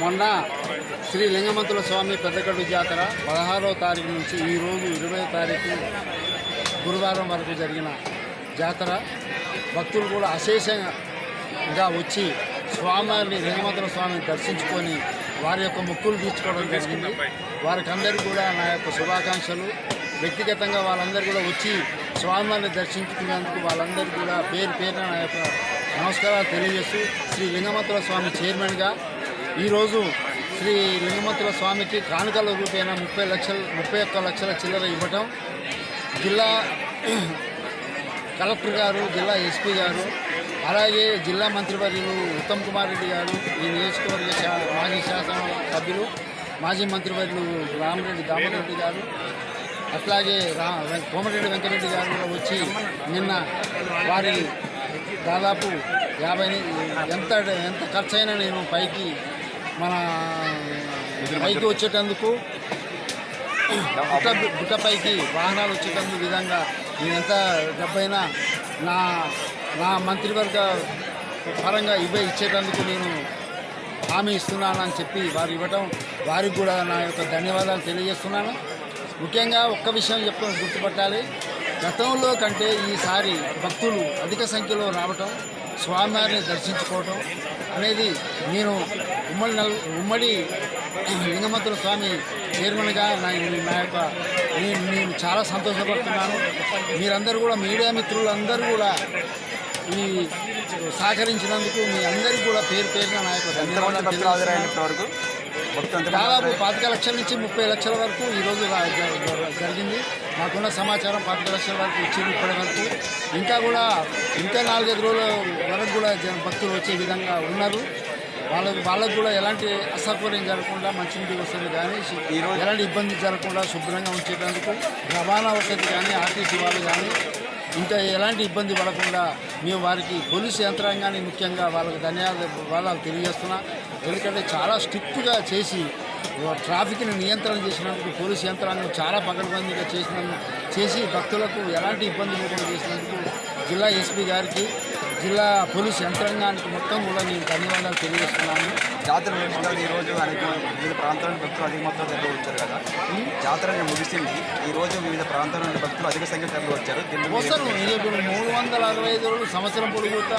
మొన్న శ్రీ లింగమంతుల స్వామి పెద్దగడ్డు జాతర పదహారవ తారీఖు నుంచి ఈరోజు ఇరవై తారీఖు గురువారం వరకు జరిగిన జాతర. భక్తులు కూడా అశేషంగా వచ్చి స్వామిని లింగమంతుల స్వామిని దర్శించుకొని వారి యొక్క మొక్కులు తీర్చుకోవడం జరిగింది. వారికి అందరికీ కూడా నా యొక్క శుభాకాంక్షలు. వ్యక్తిగతంగా వాళ్ళందరూ కూడా వచ్చి స్వామివారిని దర్శించుకునేందుకు వాళ్ళందరికీ కూడా పేరు పేరున నా యొక్క నమస్కారాలు తెలియజేస్తూ శ్రీ లింగమతుల స్వామి చైర్మన్గా ఈరోజు శ్రీ లింగమతుల స్వామికి కానుకల రూపేణ ముప్పై లక్షల ముప్పై ఒక్క లక్షల చిల్లర ఇవ్వటం. జిల్లా కలెక్టర్ గారు జిల్లా ఎస్పీ గారు అలాగే జిల్లా మంత్రివర్యులు ఉత్తమ్ కుమార్ రెడ్డి గారు ఈ నియోజకవర్గ మాజీ శాసన సభ్యులు మాజీ మంత్రివర్యులు రామరెడ్డి దామరెడ్డి గారు అట్లాగే రా వెం- కోమటిరెడ్డి వెంకటరెడ్డి గారు వచ్చి నిన్న వారి దాదాపు యాభై ఎంత ఎంత ఖర్చు అయినా నేను పైకి మన పైకి వచ్చేటందుకు గుట్ట గుట్టపైకి వాహనాలు వచ్చేటందుకు విధంగా నేను ఎంత డబ్బైనా నా నా మంత్రివర్గ పరంగా ఇవే ఇచ్చేటందుకు నేను హామీ ఇస్తున్నాను అని చెప్పి వారు ఇవ్వటం వారికి కూడా నా యొక్క ధన్యవాదాలు తెలియజేస్తున్నాను. ముఖ్యంగా ఒక్క విషయం చెప్ప గుర్తుపట్టాలి. గతంలో కంటే ఈసారి భక్తులు అధిక సంఖ్యలో రావటం స్వామివారిని దర్శించుకోవటం అనేది నేను ఉమ్మడి నల్ ఉమ్మడి లింగమంతుల స్వామి చైర్మన్గా నా నా యొక్క నేను నేను చాలా సంతోషపడుతున్నాను. మీరందరూ కూడా మీడియా మిత్రులందరూ కూడా ఈ సహకరించినందుకు మీ అందరికీ కూడా పేరు పేరున నా యొక్క ధన్యవాదాలు దాదాపు పాతిక లక్షల నుంచి ముప్పై లక్షల వరకు ఈరోజు జరిగింది. నాకున్న సమాచారం పాతిక లక్షల వరకు వచ్చింది ఇప్పటి వరకు. ఇంకా కూడా ఇంకా నాలుగైదు రోజుల వరకు కూడా భక్తులు వచ్చే విధంగా ఉన్నారు. వాళ్ళకు వాళ్ళకు కూడా ఎలాంటి అసౌకర్యం జరగకుండా మంచినీటి వసతి కానీ ఎలాంటి ఇబ్బంది జరగకుండా శుభ్రంగా ఉంచేటందుకు రవాణా వసతి కానీ ఆర్టీసీ వాళ్ళు కానీ ఇంకా ఎలాంటి ఇబ్బంది పడకుండా మేము వారికి పోలీసు యంత్రాంగాన్ని ముఖ్యంగా వాళ్ళకి ధన్యవాదాలు తెలియజేస్తున్నా. ఎందుకంటే చాలా స్ట్రిక్ట్గా చేసి ట్రాఫిక్ని నియంత్రణ చేసినందుకు పోలీసు యంత్రాంగం చాలా పకడ్బందీగా చేసినందుకు చేసి భక్తులకు ఎలాంటి ఇబ్బంది లేకుండా చేసినందుకు జిల్లా ఎస్పీ గారికి జిల్లా పోలీసు యంత్రాంగానికి మొత్తం కూడా నేను ధన్యవాదాలు తెలియజేస్తున్నాను. జాతర ముగిసిన ఈ రోజు అనేక వివిధ ప్రాంతాల నుండి భక్తులు అధిక మొత్తంలో తరలి వచ్చారు కదా. జాతర ముగిసింది. ఈ రోజు వివిధ ప్రాంతాల నుండి భక్తులు అధిక సంఖ్యలో తరలి వచ్చారు. వస్తారు ఇప్పుడు మూడు వందల అరవై ఐదు రోజులు సంవత్సరం పొడుగుతా.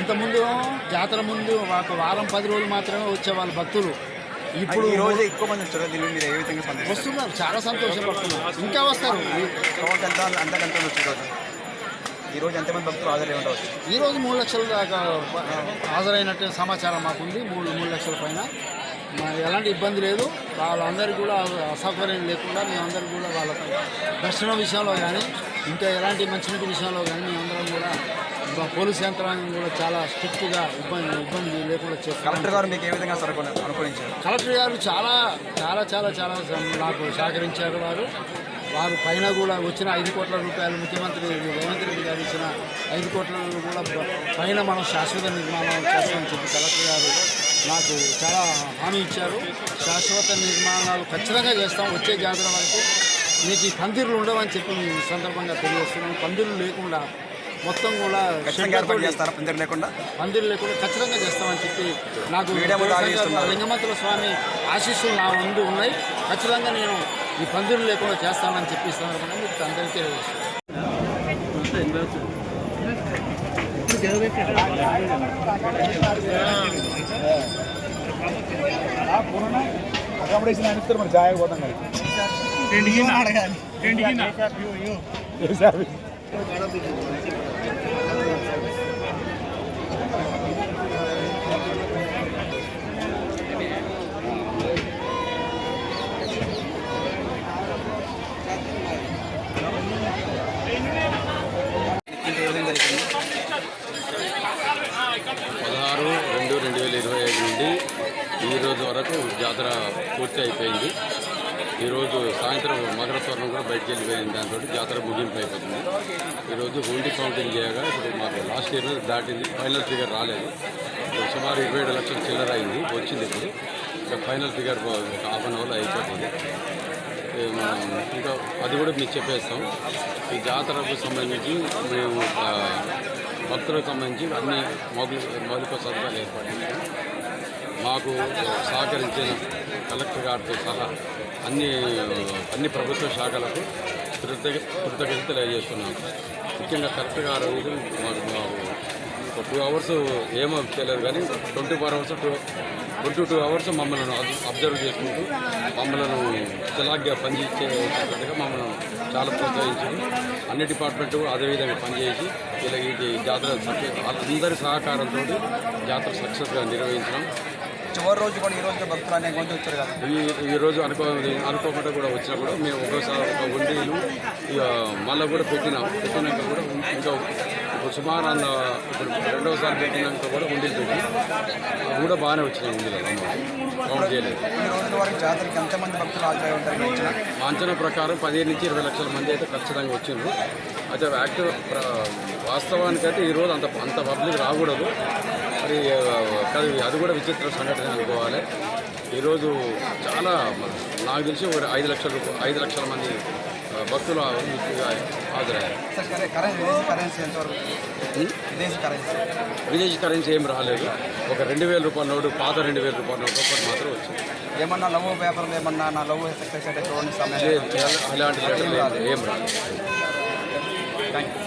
ఇంతకుముందు జాతర ముందు ఒక వారం పది రోజులు మాత్రమే వచ్చేవాళ్ళు భక్తులు. ఇప్పుడు ఈ రోజు ఎక్కువ మంది వచ్చారు? దీన్ని మీరు ఏ విధంగా వస్తున్నారు. చాలా సంతోషపడుతున్నారు. ఇంకా వస్తారు. అంతకంత వచ్చి ఈ రోజు ఎంతమంది భక్తులు హాజరై ఉండవచ్చు? ఈ రోజు మూడు లక్షల దాకా హాజరైనట్టు సమాచారం మాకుంది మూడు మూడు లక్షల పైన. ఎలాంటి ఇబ్బంది లేదు. వాళ్ళందరికీ కూడా అసౌకర్యం లేకుండా మేమందరం కూడా వాళ్ళకి దర్శన విషయంలో కానీ ఇంకా ఎలాంటి మంచినీటి విషయంలో కానీ మేమందరం కూడా పోలీస్ యంత్రాంగం కూడా చాలా స్ట్రిక్ట్గా ఇబ్బంది ఇబ్బంది లేకుండా చేస్తాం కలెక్టర్ గారు మీకు ఏ విధంగా అనుకూలించారు? కలెక్టర్ గారు చాలా చాలా చాలా చాలా నాకు సహకరించారు వారు. వారు పైన కూడా వచ్చిన ఐదు కోట్ల రూపాయలు ముఖ్యమంత్రి రేవంత్ రెడ్డి గారు ఇచ్చిన ఐదు కోట్ల కూడా పైన మనం శాశ్వత నిర్మాణం చేస్తామని చెప్పి కలెక్టర్ గారు నాకు చాలా హామీ ఇచ్చారు. శాశ్వత నిర్మాణాలు ఖచ్చితంగా చేస్తాం. వచ్చే జాతర వరకు మీకు ఈ పందిర్లు ఉండవని చెప్పి ఈ సందర్భంగా తెలియజేస్తున్నాను. పందిర్లు లేకుండా మొత్తం కూడా పందిరి లేకుండా? పందిర్లు లేకుండా ఖచ్చితంగా చేస్తామని చెప్పి నాకు. లింగమంతుల స్వామి ఆశీస్సులు నా ముందు ఉన్నాయి. ఖచ్చితంగా నేను ఈ పందిర్లు లేకుండా చేస్తానని చెప్పి ఈ సందర్భంగా మీకు అందరికీ అకామిడేషన్ అనిస్తారు మరి ఛాయ్ పోతాం కదా ఏ సర్వీస్? ఇంకా ఏ విధంగా జరిగింది పదహారు రెండు రెండు వేల ఇరవై ఐదు నుండి ఈ రోజు వరకు జాతర పూర్తి అయిపోయింది. ఈరోజు సాయంత్రం మకర స్వర్ణం కూడా బయటకు వెళ్ళిపోయింది. దాంతో జాతర ముగింపు అయిపోతుంది. ఈరోజు హుండీ కౌంటింగ్ చేయగా ఇప్పుడు మాకు లాస్ట్ ఇయర్ దాటింది. ఫైనల్ ఫిగర్ రాలేదు. సుమారు ఇరవై ఏడు లక్షల చిల్లర అయింది. వచ్చింది ఇప్పుడు. ఇంకా ఫైనల్ ఫిగర్ ఒక హాఫ్ అన్ అవర్లో అయిపోతుంది. ఇంకా అది కూడా మీకు చెప్పేస్తాం. ఈ జాతరకు సంబంధించి మేము భక్తులకు సంబంధించి అన్ని మౌలిక మౌలిక సదుపాయాలు ఏర్పాటు మాకు సహకరించిన కలెక్టర్ గారితో సహా అన్ని అన్ని ప్రభుత్వ శాఖలకు కృతజ్ఞ కృతజ్ఞతలు తెలియజేస్తున్నాం. ముఖ్యంగా కలెక్టర్ గారు మాకు మాకు ఒక టూ అవర్స్ ఏమో తెలియదు కానీ twenty four hours two twenty two hours మమ్మల్ని అబ్- అబ్జర్వ్ చేసుకుంటూ మమ్మల్ని చలాగ్గా పనిచేసేటట్టుగా మమ్మల్ని చాలా ప్రోత్సహించారు. అన్ని డిపార్ట్మెంట్ అదేవిధంగా పనిచేసి ఇలా ఇది జాతర అందరి సహకారంతో జాతర సక్సెస్గా నిర్వహించడం చివరి రోజు కూడా ఈ రోజు భక్తులు అనేక మంది వచ్చారు కదా. ఈ ఈ రోజు అనుకో అనుకోకుండా కూడా వచ్చినప్పుడు మేము ఒక్కోసారి ఒక ఉండీలు ఇక మళ్ళీ కూడా పెట్టినాం. పెట్టినాక కూడా ఇంకా ఇప్పుడు సుమారు అంద ఇప్పుడు రెండవసారి పెట్టినాక కూడా ఉండీలు పెట్టి కూడా బాగానే వచ్చినాయి ఉండీలు కౌంట్ చేయలేదు. ఈ రోజుల వరకు జాతరకి ఎంతమంది భక్తులు హాజరై ఉంటారు? అంచనా ప్రకారం పదిహేను నుంచి ఇరవై లక్షల మంది అయితే ఖచ్చితంగా వచ్చిండ్రు. అయితే యాక్టివ్ వాస్తవానికైతే ఈరోజు అంత అంత పబ్లిక్ రాకూడదు. మరి కాదు అది కూడా విచిత్ర సంఘటన అనుకోవాలి. ఈరోజు చాలా నాకు తెలిసి ఒక ఐదు లక్షల ఐదు లక్షల మంది భక్తులు హాజరయ్యారు. విదేశీ కరెన్సీ. ఏం రాలేదు. ఒక రెండు వేల రూపాయల నోటు పాత రెండు వేల రూపాయల నోటు ఒకటి మాత్రం వచ్చింది. ఏమన్నా లవ్ పేపర్లు ఏమన్నా నా లవ్ సక్సెస్ చూడండి లేదు, అలాంటి లెటర్లు ఏం- ఏం రాలేదు. Thank you